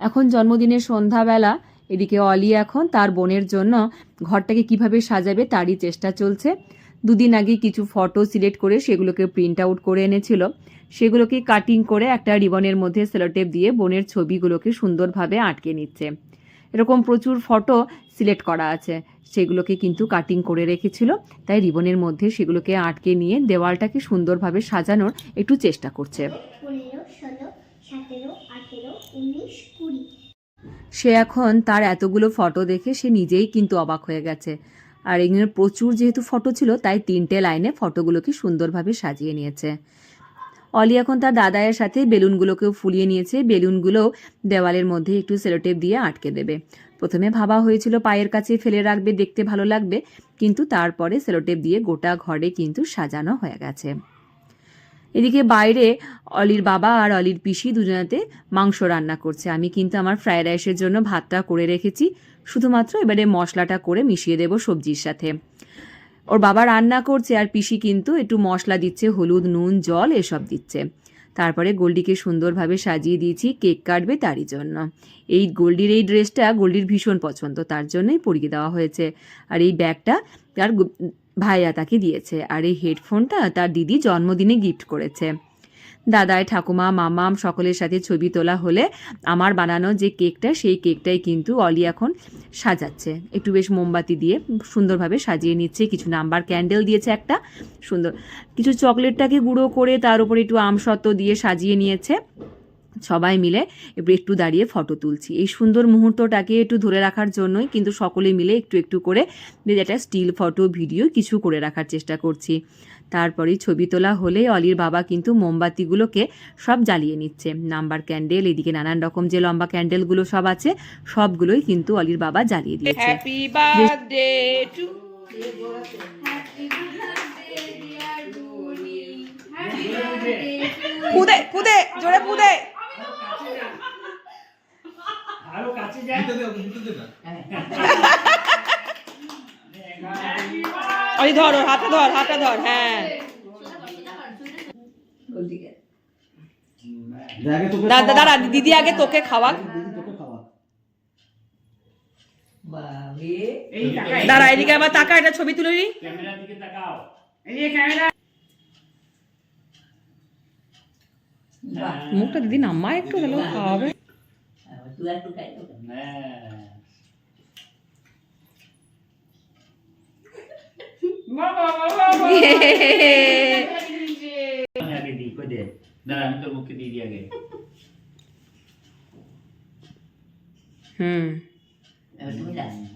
এখন জন্মদিনের সন্ধ্যাবেলা এদিকে অলি এখন তার বোনের জন্য ঘরটাকে কীভাবে সাজাবে তারই চেষ্টা চলছে। দুদিন আগে কিছু ফটো সিলেক্ট করে সেগুলোকে প্রিন্ট আউট করে এনেছিল। সেগুলোকে কাটিং করে একটা রিবনের মধ্যে সেলোটেপ দিয়ে বোনের ছবিগুলোকে সুন্দরভাবে আটকে নিচ্ছে। এরকম প্রচুর ফটো সিলেক্ট করা আছে। সেগুলোকে কিন্তু কাটিং করে রেখেছিল। তাই রিবনের মধ্যে সেগুলোকে আটকে নিয়ে দেওয়ালটাকে সুন্দরভাবে সাজানোর একটু চেষ্টা করছে। উনিশ কুড়ি। সে এখন তার এতগুলো ফটো দেখে সে নিজেই কিন্তু অবাক হয়ে গেছে। আর এখানে প্রচুর যেহেতু ফটো ছিল, তাই তিনটে লাইনে ফটোগুলোকে সুন্দরভাবে সাজিয়ে নিয়েছে। অলি এখন তার দাদায়ের সাথে বেলুনগুলোকেও ফুলিয়ে নিয়েছে। বেলুনগুলো দেওয়ালের মধ্যে একটু সেলোটেপ দিয়ে আটকে দেবে। প্রথমে ভাবা হয়েছিল পায়ের কাছে ফেলে রাখবে, দেখতে ভালো লাগবে, কিন্তু তারপরে সেলোটেপ দিয়ে গোটা ঘরে কিন্তু সাজানো হয়ে গেছে। এদিকে বাইরে অলির বাবা আর অলির পিসি দুজনাতে মাংস রান্না করছে। আমি কিন্তু আমার ফ্রায়েড রাইসের জন্য ভাতটা করে রেখেছি। শুধুমাত্র এবারে মশলাটা করে মিশিয়ে দেব সবজির সাথে। ওর বাবা রান্না করছে আর পিসি কিন্তু একটু মশলা দিচ্ছে, হলুদ, নুন, জল এসব দিচ্ছে। তারপরে গোল্ডিকে সুন্দরভাবে সাজিয়ে দিয়েছি, কেক কাটবে তারই জন্য। এই গোল্ডির এই ড্রেসটা গোল্ডির ভীষণ পছন্দ, তার জন্যই পরিয়ে দেওয়া হয়েছে। আর এই ব্যাগটা তার ভাইয়া তাকে দিয়েছে আর এই হেডফোনটা তার দিদি জন্মদিনে গিফট করেছে। দাদায় ঠাকুমা, মামাম সকলের সাথে ছবি তোলা হলে আমার বানানো যে কেকটা, সেই কেকটাই কিন্তু অলি এখন সাজাচ্ছে। একটু বেশ মোমবাতি দিয়ে সুন্দরভাবে সাজিয়ে নিচ্ছে, কিছু নাম্বার ক্যান্ডেল দিয়েছে একটা, সুন্দর। কিছু চকলেটটাকে গুঁড়ো করে তার উপরে একটু আমসত্ব দিয়ে সাজিয়ে নিয়েছে। সবাই মিলে এবার একটু দাঁড়িয়ে ফটো তুলছি। এই সুন্দর মুহূর্তটাকে একটু ধরে রাখার জন্যই কিন্তু সকলে মিলে একটু একটু করে একটা স্টিল ফটো ভিডিও কিছু করে রাখার চেষ্টা করছি। তারপরেই ছবি তোলা হলে অলির বাবা কিন্তু মোমবাতিগুলোকে সব জ্বালিয়ে নিচ্ছে। নাম্বার ক্যান্ডেল এদিকে নানান রকম যে লম্বা ক্যান্ডেলগুলো সব আছে সবগুলোই কিন্তু অলির বাবা জ্বালিয়ে দিয়েছে। Happy birthday to Pude Pude জোরে পুদে আরও কাছে যায় ওই ধর হাতে ধর হাতে ধর হ্যাঁ। দাদা আগে তোকে খাওয়া দাঁড়া এদিকে আবার তাকা, এটা ছবি তুলে নি। মুখটা দিদি নাম্মা একটু তাহলে ও খাওয়াবে বাবা বাবা আগে দি কই দে দাঁড়া আমি তোর মুখে দিয়ে দিই আগে হুম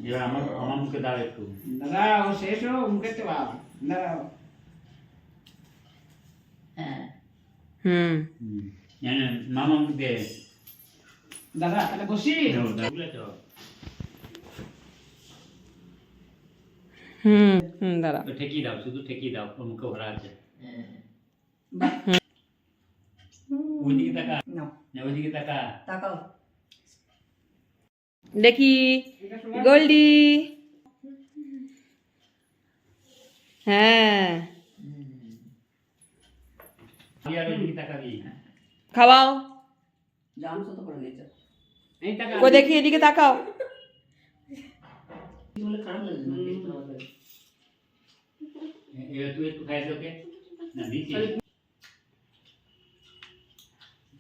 এবার আমার আমার মুখে দাও একটু দাঁড়াও শেষ হোক মুখে তো বাপ দাঁড়াও হুম হুম। জানেন, মামা মুখ দে দাদা তাহলে বসি। তো? হুম হুম দাঁড়া। তো দাও শুধু ঠেকিয়ে দাও মুখে ভরা আছে। ওইদিকে তাকা না ওইদিকে তাকা দেখি গোল্ডি। হ্যাঁ। তুই আর ওইদিকে তাকাবি। খাওয়াও। এই টাকা কই দেখি এদিকে তাকাও।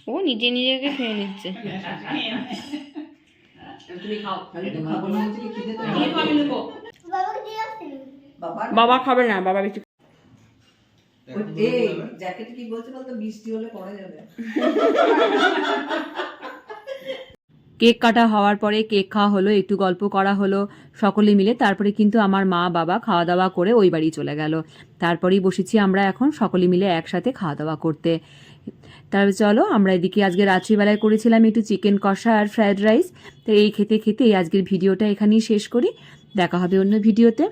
ও নিজে নিজেকে খেয়ে নিচ্ছে। আসতে বাবা খাবে না বাবা বেশি জ্যাকেট কি বলছে বলতো বৃষ্টি হলে পড়ে যাবে। কেক কাটা হওয়ার পরে কেক খাওয়া হলো, একটু গল্প করা হলো, সকলে মিলে। তারপরে কিন্তু আমার মা, বাবা খাওয়া দাওয়া করে ওই বাড়ি চলে গেল। তারপরেই বসেছি আমরা এখন সকলে মিলে একসাথে খাওয়া দাওয়া করতে। তারপরে চলো, আমরা এদিকে আজকে রাত্রিবেলায় করেছিলাম একটু চিকেন কষা আর ফ্রায়েড রাইস। তো এই খেতে খেতে আজকের ভিডিওটা এখানেই শেষ করি। দেখা হবে অন্য ভিডিওতে।